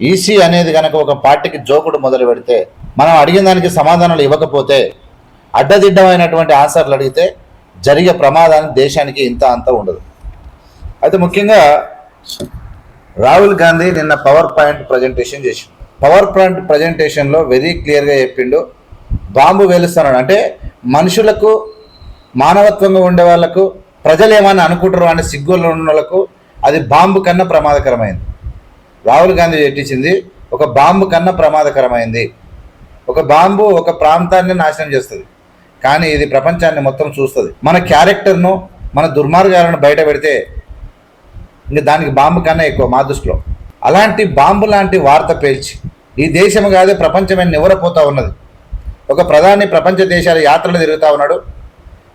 EC అనేది కనుక ఒక పార్టీకి జోకుడు మొదలు పెడితే మనం అడిగిన దానికి సమాధానాలు ఇవ్వకపోతే అడ్డదిడ్డమైనటువంటి ఆన్సర్లు అడిగితే జరిగే ప్రమాదాన్ని దేశానికి ఇంత అంత ఉండదు. అయితే ముఖ్యంగా రాహుల్ గాంధీ నిన్న పవర్ పాయింట్ ప్రజెంటేషన్ చేసి పవర్ పాయింట్ ప్రజెంటేషన్లో వెరీ క్లియర్గా చెప్పిండు బాంబు వేలుస్తున్నాడు. అంటే మనుషులకు మానవత్వంగా ఉండే వాళ్ళకు ప్రజలు ఏమైనా అనుకుంటారు అనే సిగ్గులు ఉన్న వాళ్ళకు అది బాంబు కన్నా ప్రమాదకరమైంది. రాహుల్ గాంధీ పెట్టించింది ఒక బాంబు కన్నా ప్రమాదకరమైంది. ఒక బాంబు ఒక ప్రాంతాన్ని నాశనం చేస్తుంది. కానీ ఇది ప్రపంచాన్ని మొత్తం చూస్తుంది. మన క్యారెక్టర్ను మన దుర్మార్గాలను బయట పెడితే ఇంక దానికి బాంబు కన్నా ఎక్కువ మా దృష్టిలో. అలాంటి బాంబు లాంటి వార్త పేల్చి ఈ దేశం కాదే ప్రపంచమే నివరపోతూ ఉన్నది. ఒక ప్రధాని ప్రపంచ దేశాల యాత్రలు తిరుగుతూ ఉన్నాడు.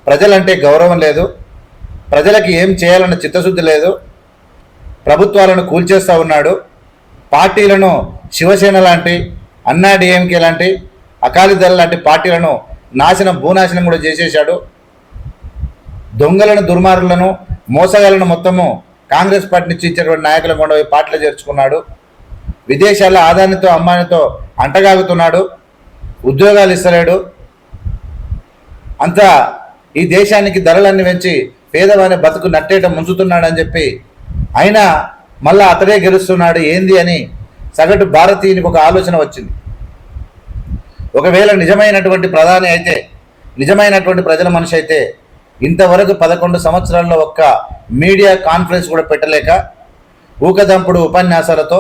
ప్రజలంటే గౌరవం లేదు. ప్రజలకి ఏం చేయాలన్న చిత్తశుద్ధి లేదు. ప్రభుత్వాలను కూల్చేస్తూ ఉన్నాడు. పార్టీలను శివసేన లాంటి అన్నా డిఎంకే లాంటి అకాలీదళ లాంటి పార్టీలను నాశనం భూనాశనం కూడా చేసేశాడు. దొంగలను దుర్మార్గులను మోసగాలను మొత్తము కాంగ్రెస్ పార్టీ నుంచి ఇచ్చినటువంటి నాయకులను కొండ పార్టీలో చేర్చుకున్నాడు. విదేశాల్లో ఆదానితో అమ్మానితో అంటగాగుతున్నాడు. ఉద్యోగాలు ఇస్తలేడు. అంతా ఈ దేశానికి ధరలన్నీ పెంచి పేదవాని బతుకు నట్టేట ముంచుతున్నాడని చెప్పి అయినా మళ్ళా అతడే గెలుస్తున్నాడు ఏంది అని సగటు భారతీయునికి ఒక ఆలోచన వచ్చింది. ఒకవేళ నిజమైనటువంటి ప్రధాని అయితే నిజమైనటువంటి ప్రజల మనిషి అయితే ఇంతవరకు పదకొండు సంవత్సరాల్లో ఒక్క మీడియా కాన్ఫరెన్స్ కూడా పెట్టలేక ఊకదంపుడు ఉపన్యాసాలతో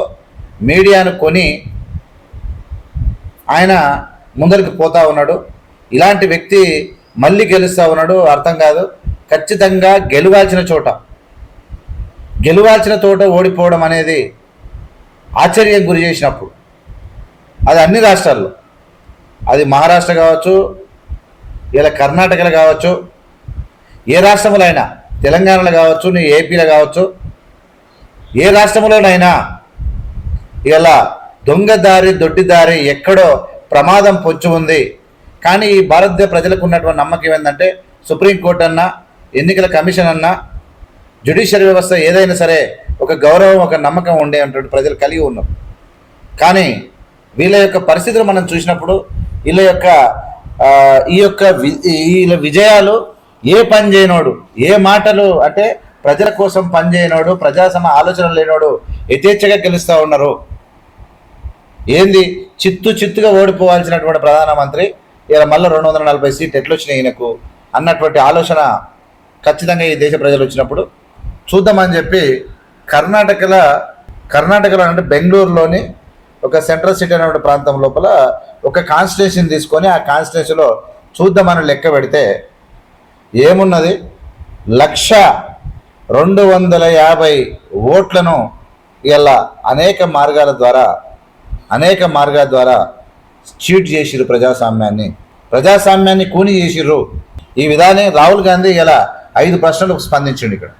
మీడియాను కొని ఆయన ముందరికి పోతా ఉన్నాడు. ఇలాంటి వ్యక్తి మళ్ళీ గెలుస్తూ ఉన్నాడు అర్థం కాదు. ఖచ్చితంగా గెలవాల్సిన చోట గెలవాల్సిన తోట ఓడిపోవడం అనేది ఆశ్చర్యం గురి చేసినప్పుడు. అది అన్ని రాష్ట్రాల్లో. అది మహారాష్ట్ర కావచ్చు ఇలా కర్ణాటకలో కావచ్చు ఏ రాష్ట్రంలో అయినా తెలంగాణలో కావచ్చు నీ ఏపీలో కావచ్చు ఏ రాష్ట్రంలోనైనా ఇలా దొంగదారి దొడ్డిదారి ఎక్కడో ప్రమాదం పొంచి ఉంది. కానీ ఈ భారతదేశ ప్రజలకు ఉన్నటువంటి నమ్మకం ఏంటంటే సుప్రీంకోర్టు అన్నా ఎన్నికల కమిషన్ అన్నా జ్యుడిషియల్ వ్యవస్థ ఏదైనా సరే ఒక గౌరవం ఒక నమ్మకం ఉండే అటువంటి ప్రజలు కలిగి ఉన్నారు. కానీ వీళ్ళ యొక్క పరిస్థితులు మనం చూసినప్పుడు వీళ్ళ యొక్క ఈ యొక్క వీళ్ళ విజయాలు ఏ పని చేయనోడు ఏ మాటలు అంటే ప్రజల కోసం పనిచేయనోడు ప్రజాసమ ఆలోచన లేనోడు యథేచ్ఛగా గెలుస్తూ ఉన్నారు. ఏంది? చిత్తు చిత్తుగా ఓడిపోవాల్సినటువంటి ప్రధానమంత్రి ఇలా మళ్ళీ రెండు వందల నలభై సీట్లు ఎట్లొచ్చినాయి ఈయనకు అన్నటువంటి ఆలోచన ఖచ్చితంగా ఈ దేశ ప్రజలు వచ్చినప్పుడు చూద్దామని చెప్పి కర్ణాటకలో కర్ణాటకలో అంటే బెంగళూరులోని ఒక సెంట్రల్ సిటీ అనే ప్రాంతం లోపల ఒక కాన్స్టిట్యూషన్ తీసుకొని ఆ కాన్స్టిట్యూషన్లో చూద్దామని లెక్క పెడితే ఏమున్నది? లక్ష రెండు వందల యాభై ఓట్లను ఇలా అనేక మార్గాల ద్వారా అనేక మార్గాల ద్వారా చీట్ చేసిర్రు ప్రజాస్వామ్యాన్ని. ప్రజాస్వామ్యాన్ని కూని చేసిర్రు. ఈ విధానం రాహుల్ గాంధీ ఇలా ఐదు ప్రశ్నలకు స్పందించండి ఇక్కడ.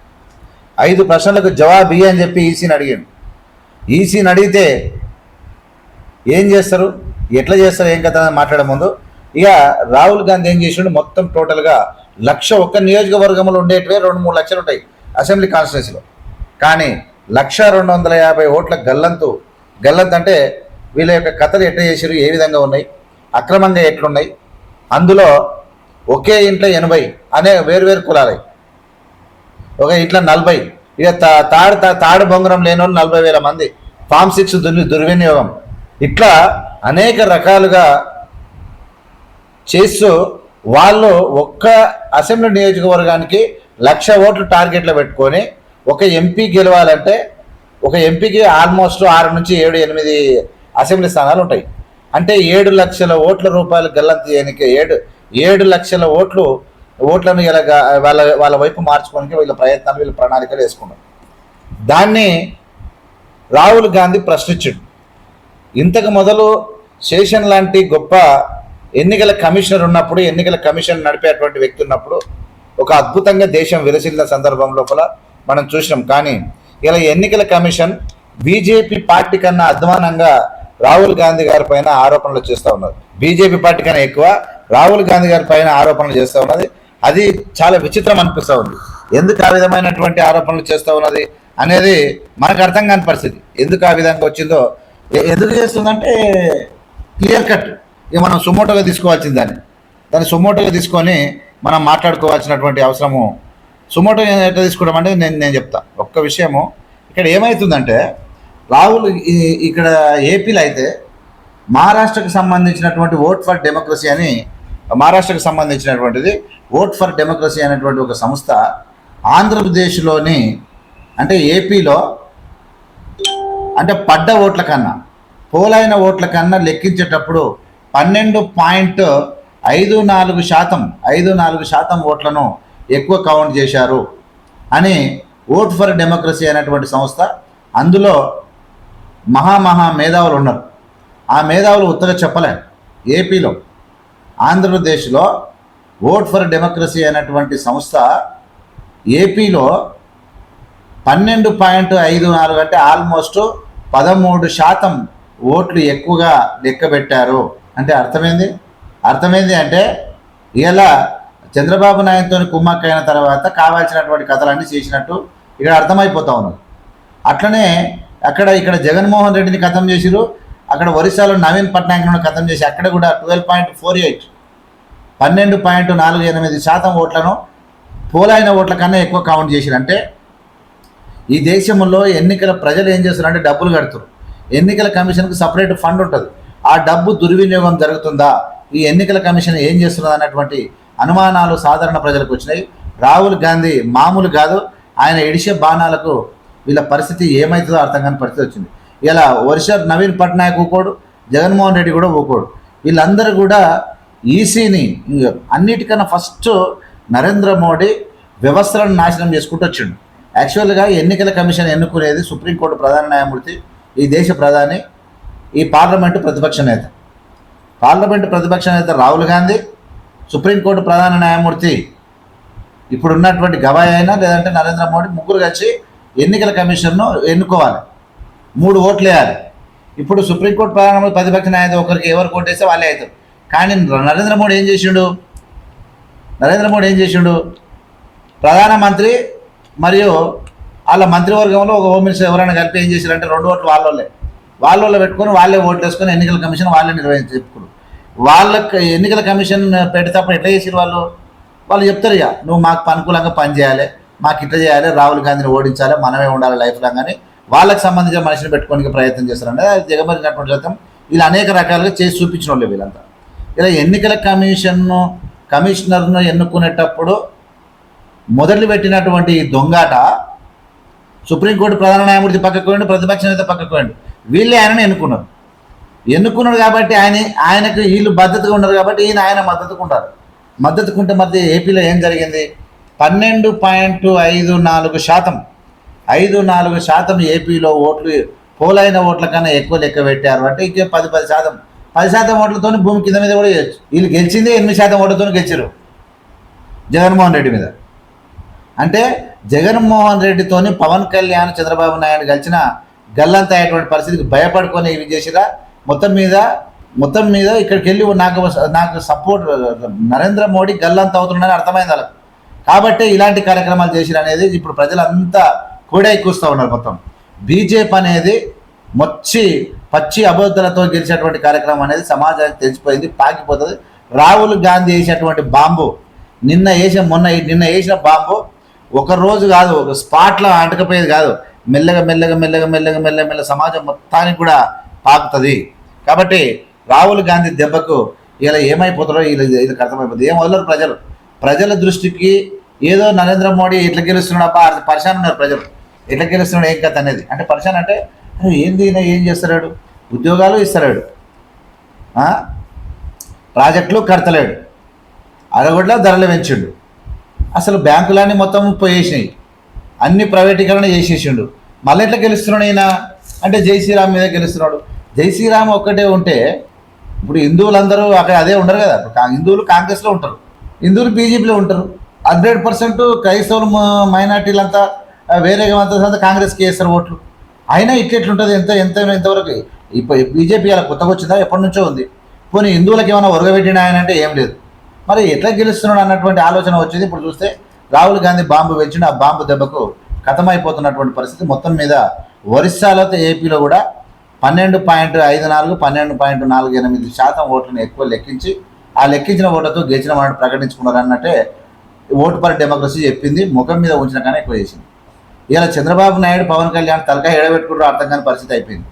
ఐదు ప్రశ్నలకు జవాబు ఇయ్యి అని చెప్పి ఈసీని అడిగాడు. ఈసీని అడిగితే ఏం చేస్తారు? ఎట్లా చేస్తారు? ఏం కథ అని మాట్లాడే ముందు ఇక రాహుల్ గాంధీ ఏం చేసిండు? మొత్తం టోటల్గా లక్ష ఒక్క నియోజకవర్గంలో ఉండేటివే రెండు మూడు లక్షలు ఉంటాయి అసెంబ్లీ కాన్స్టిట్యూన్సీలో. కానీ లక్ష రెండు వందల యాభై ఓట్ల గల్లంతు గల్లంతు అంటే వీళ్ళ యొక్క కథలు ఎట్లా చేసారు ఏ విధంగా ఉన్నాయి? అక్రమంగా ఎట్లున్నాయి? అందులో ఒకే ఇంట్లో ఎనభై అనే వేరు వేరు కులాలై. ఒక ఇట్లా నలభై. ఇక తా- తాడు తా- తాడు బొంగరం లేని వాళ్ళు నలభై వేల మంది. ఫామ్ సిక్స్ దుర్వి దుర్వినియోగం. ఇట్లా అనేక రకాలుగా చేస్తూ వాళ్ళు ఒక్క అసెంబ్లీ నియోజకవర్గానికి లక్ష ఓట్లు టార్గెట్లో పెట్టుకొని ఒక ఎంపీ గెలవాలంటే ఒక ఎంపీకి ఆల్మోస్ట్ ఆరు నుంచి ఏడు ఎనిమిది అసెంబ్లీ స్థానాలు ఉంటాయి. అంటే ఏడు లక్షల ఓట్ల రూపాయలు గల్లంత చేయడానికి ఏడు ఏడు లక్షల ఓట్లు ఓట్లను ఇలా వాళ్ళ వాళ్ళ వైపు మార్చుకోవడానికి వీళ్ళ ప్రయత్నాలు వీళ్ళ ప్రణాళికలు వేసుకున్నారు దాన్ని రాహుల్ గాంధీ ప్రశ్నించాడు. ఇంతకు మొదలు శేషన్ లాంటి గొప్ప ఎన్నికల కమిషనర్ ఉన్నప్పుడు ఎన్నికల కమిషన్ నడిపేటువంటి వ్యక్తి ఉన్నప్పుడు ఒక అద్భుతంగా దేశం విరసిల్లిన సందర్భం లోపల మనం చూసినాం. కానీ ఇలా ఎన్నికల కమిషన్ బీజేపీ పార్టీ కన్నా అధ్వానంగా రాహుల్ గాంధీ గారి పైన ఆరోపణలు చేస్తూ ఉన్నారు బీజేపీ పార్టీ కన్నా ఎక్కువ రాహుల్ గాంధీ గారి పైన ఆరోపణలు చేస్తూ ఉన్నది. అది చాలా విచిత్రం అనిపిస్తూ ఉంది. ఎందుకు ఆ విధమైనటువంటి ఆరోపణలు చేస్తూ ఉన్నది అనేది మనకు అర్థం కాని పరిస్థితి. ఎందుకు ఆ విధంగా వచ్చిందో ఎందుకు చేస్తుందంటే క్లియర్ కట్. ఇక మనం సుమోటోగా తీసుకోవాల్సింది దాన్ని. దాన్ని సుమోటోగా తీసుకొని మనం మాట్లాడుకోవాల్సినటువంటి అవసరము. సుమోటో ఎట్లా తీసుకోవడం అంటే నేను నేను చెప్తా. ఒక్క విషయము. ఇక్కడ ఏమవుతుందంటే రాహుల్ ఇక్కడ ఏపీలో అయితే మహారాష్ట్రకు సంబంధించినటువంటి ఓట్ ఫర్ డెమోక్రసీ అని మహారాష్ట్రకు సంబంధించినటువంటిది ఓట్ ఫర్ డెమోక్రసీ అనేటువంటి ఒక సంస్థ ఆంధ్రప్రదేశ్లోని అంటే ఏపీలో అంటే పడ్డ ఓట్ల కన్నా పోలైన ఓట్ల కన్నా లెక్కించేటప్పుడు పన్నెండు పాయింట్ ఐదు నాలుగు శాతం ఐదు నాలుగు శాతం ఓట్లను ఎక్కువ కౌంట్ చేశారు అని ఓట్ ఫర్ డెమోక్రసీ అనేటువంటి సంస్థ అందులో మహామహా మేధావులు ఉన్నారు. ఆ మేధావులు ఉత్తగా చెప్పలే. ఏపీలో ఆంధ్రప్రదేశ్లో ఓట్ ఫర్ డెమోక్రసీ అనేటువంటి సంస్థ ఏపీలో పన్నెండు పాయింట్ ఐదు నాలుగు అంటే ఆల్మోస్ట్ పదమూడు శాతం ఓట్లు ఎక్కువగా లెక్కబెట్టారు అంటే అర్థమైంది? అర్థమైంది అంటే ఇలా చంద్రబాబు నాయుడుతో కుమ్మక్క అయిన తర్వాత కావాల్సినటువంటి కథలన్నీ చేసినట్టు ఇక్కడ అర్థమైపోతా ఉన్నది. అట్లనే అక్కడ ఇక్కడ జగన్మోహన్ రెడ్డిని ఖతం చేసిరు అక్కడ ఒరిస్సాలో నవీన్ పట్నాయక్ను ఖతం చేసి అక్కడ కూడా ట్వెల్వ్ పాయింట్ ఫోర్ ఎయిట్ పన్నెండు పాయింట్ నాలుగు ఎనిమిది శాతం ఓట్లను పోలైన ఓట్ల కన్నా ఎక్కువ కౌంట్ చేసిరంటే ఈ దేశంలో ఎన్నికల ప్రజలు ఏం చేస్తారంటే డబ్బులు కడుతున్నారు ఎన్నికల కమిషన్కి సపరేట్ ఫండ్ ఉంటుంది. ఆ డబ్బు దుర్వినియోగం జరుగుతుందా? ఈ ఎన్నికల కమిషన్ ఏం చేస్తున్నది అన్నటువంటి అనుమానాలు సాధారణ ప్రజలకు వచ్చినాయి. రాహుల్ గాంధీ మామూలు కాదు. ఆయన ఎడిషే బాణాలకు వీళ్ళ పరిస్థితి ఏమవుతుందో అర్థం కాని పరిస్థితి వచ్చింది. ఇలా వర్ష నవీన్ పట్నాయక్ ఊకోడు జగన్మోహన్ రెడ్డి కూడా ఊకోడు. వీళ్ళందరూ కూడా ఈసీని అన్నిటికన్నా ఫస్ట్ నరేంద్ర మోడీ వ్యవస్థలను నాశనం చేసుకుంటూ వచ్చిండు. యాక్చువల్గా ఎన్నికల కమిషన్ ఎన్నుకునేది సుప్రీంకోర్టు ప్రధాన న్యాయమూర్తి ఈ దేశ ప్రధాని ఈ పార్లమెంటు ప్రతిపక్ష నేత. పార్లమెంటు ప్రతిపక్ష నేత రాహుల్ గాంధీ సుప్రీంకోర్టు ప్రధాన న్యాయమూర్తి ఇప్పుడు ఉన్నటువంటి గవాయ్ అయినా లేదంటే నరేంద్ర మోడీ ముగ్గురు కలిసి ఎన్నికల కమిషన్ను ఎన్నుకోవాలి. మూడు ఓట్లు వేయాలి ఇప్పుడు సుప్రీంకోర్టు ప్రధాన ప్రతిపక్ష నాయకుడు ఒకరికి ఎవరు కోటేస్తే వాళ్ళే అవుతారు. కానీ నరేంద్ర మోడీ ఏం చేసిండు? నరేంద్ర మోడీ ఏం చేసిండు? ప్రధానమంత్రి మరియు వాళ్ళ మంత్రివర్గంలో ఒక హోమ్ మినిస్టర్ ఎవరైనా కలిపి ఏం చేశారంటే రెండు ఓట్లు వాళ్ళోళ్ళే. వాళ్ళోళ్ళే పెట్టుకొని వాళ్ళే ఓట్లు వేసుకొని ఎన్నికల కమిషన్ వాళ్ళే నిర్వహించి చెప్పుకున్నారు వాళ్ళకి ఎన్నికల కమిషన్ పెట్టేటప్పుడు ఎట్లా చేసారు వాళ్ళు? వాళ్ళు చెప్తారు ఇక నువ్వు మాకు అనుకూలంగా పని చేయాలి మాకు ఇట్లా చేయాలి రాహుల్ గాంధీని ఓడించాలి మనమే ఉండాలి లైఫ్లో కానీ వాళ్ళకి సంబంధించిన మనిషిని పెట్టుకోనికి ప్రయత్నం చేస్తారంటే అది దిగమరినటువంటి శాతం వీళ్ళు అనేక రకాలుగా చేసి చూపించిన వాళ్ళు వీళ్ళంతా. ఇలా ఎన్నికల కమిషన్ను కమిషనర్ను ఎన్నుకునేటప్పుడు మొదలు పెట్టినటువంటి ఈ దొంగాట సుప్రీంకోర్టు ప్రధాన న్యాయమూర్తి పక్కకు పోయిండు ప్రతిపక్ష నేత పక్కకు పోయిండు. వీళ్ళే ఆయనను ఎన్నుకున్నారు. ఎన్నుకున్నాడు కాబట్టి ఆయన ఆయనకు వీళ్ళు మద్దతుగా ఉన్నారు కాబట్టి ఈయన ఆయన మద్దతుకు ఉంటారు మద్దతుకుంటే మరి ఏపీలో ఏం జరిగింది? పన్నెండు పాయింట్ ఐదు నాలుగు శాతం ఐదు నాలుగు శాతం ఏపీలో ఓట్లు పోలైన ఓట్ల కన్నా ఎక్కువ లెక్క పెట్టారు. అంటే ఇంకే పది పది శాతం పది శాతం ఓట్లతో భూమి కింద మీద కూడా చేయొచ్చు వీళ్ళు గెలిచింది ఎనిమిది శాతం ఓట్లతో గెలిచారు జగన్మోహన్ రెడ్డి మీద. అంటే జగన్మోహన్ రెడ్డితోని పవన్ కళ్యాణ్ చంద్రబాబు నాయుడు కలిసిన గల్లంత అయ్యేటువంటి పరిస్థితికి భయపడుకొని ఇవి చేసిరా మొత్తం మీద మొత్తం మీద ఇక్కడికి వెళ్ళి నాకు నాకు సపోర్ట్ నరేంద్ర మోడీ గల్లంత అవుతుండని అర్థమైంది వాళ్ళకి. కాబట్టి ఇలాంటి కార్యక్రమాలు చేసిరు అనేది ఇప్పుడు ప్రజలంతా కూడా ఎక్కువస్తూ ఉన్నారు మొత్తం. బీజేపీ అనేది మొచ్చి పచ్చి అబద్ధాలతో గెలిచినటువంటి కార్యక్రమం అనేది సమాజానికి తెలిసిపోయింది పాకిపోతుంది. రాహుల్ గాంధీ వేసినటువంటి బాంబు నిన్న వేసిన మొన్న నిన్న వేసిన బాంబు ఒక రోజు కాదు ఒక స్పాట్లో అంటకపోయేది కాదు. మెల్లగా మెల్లగా మెల్లగా మెల్లగా మెల్లగా మెల్ల సమాజం మొత్తానికి కూడా పాకుతుంది. కాబట్టి రాహుల్ గాంధీ దెబ్బకు ఇలా ఏమైపోతారో వీళ్ళు ఇది అర్థమైపోతుంది. ఏం వదలరు ప్రజలు? ప్రజల దృష్టికి ఏదో నరేంద్ర మోడీ ఎట్లా గెలుస్తున్నాడు అబ్బా పరిశాన్ ఉన్నారు ప్రజలు. ఎట్లా గెలుస్తున్నాడు ఏం కథ అనేది? అంటే పరిశాన్ అంటే ఏంది ఏం చేస్తాడు ఉద్యోగాలు ఇస్తున్నాడు ప్రాజెక్టులు కడతలేడు. అరగొడ్ల ధరలు పెంచిండు. అసలు బ్యాంకులన్నీ మొత్తం పోయేసినాయి. అన్ని ప్రైవేటీకరణ చేసేసిండు. మళ్ళీ ఎట్లా గెలుస్తున్నాడు ఈయన? అంటే జై శ్రీరామ్ మీద గెలుస్తున్నాడు. జై శ్రీరామ్ ఒక్కటే ఉంటే ఇప్పుడు హిందువులందరూ అక్కడ అదే ఉండరు కదా. హిందువులు కాంగ్రెస్లో ఉంటారు. హిందువులు బీజేపీలో ఉంటారు. హండ్రెడ్ పర్సెంట్ క్రైస్తవులు మైనార్టీలంతా వేరే వేరేగా అంతా అంతా కాంగ్రెస్కి వేస్తారు ఓట్లు. అయినా ఇట్లెట్లుంటుంది ఎంత ఎంత ఎంతవరకు ఇప్పుడు బీజేపీ అలా కొత్తగా వచ్చిందా? ఎప్పటి నుంచో ఉంది. పోనీ హిందువులకు ఏమైనా ఉరగబెట్టిన ఆయన అంటే ఏం లేదు. మరి ఎట్లా గెలుస్తున్నాడు అన్నటువంటి ఆలోచన వచ్చింది. ఇప్పుడు చూస్తే రాహుల్ గాంధీ బాంబు వెచ్చిన ఆ బాంబు దెబ్బకు కథమైపోతున్నటువంటి పరిస్థితి మొత్తం మీద ఒరిస్సాలో ఏపీలో కూడా పన్నెండు పాయింట్ ఐదు నాలుగు పన్నెండు పాయింట్ నాలుగు ఎనిమిది శాతం ఓట్లను ఎక్కువ లెక్కించి ఆ లెక్కించిన ఓట్లతో గెలిచిన వాళ్ళని ప్రకటించుకున్నారు అన్నట్టే ఓటు పర్ డెమోక్రసీ చెప్పింది. ముఖం మీద ఉంచిన కానీ ఎక్కువ చేసింది. ఇలా చంద్రబాబు నాయుడు పవన్ కళ్యాణ్ తలకాయ ఎడబెట్టుకుంటూ అర్థం కాని పరిస్థితి అయిపోయింది.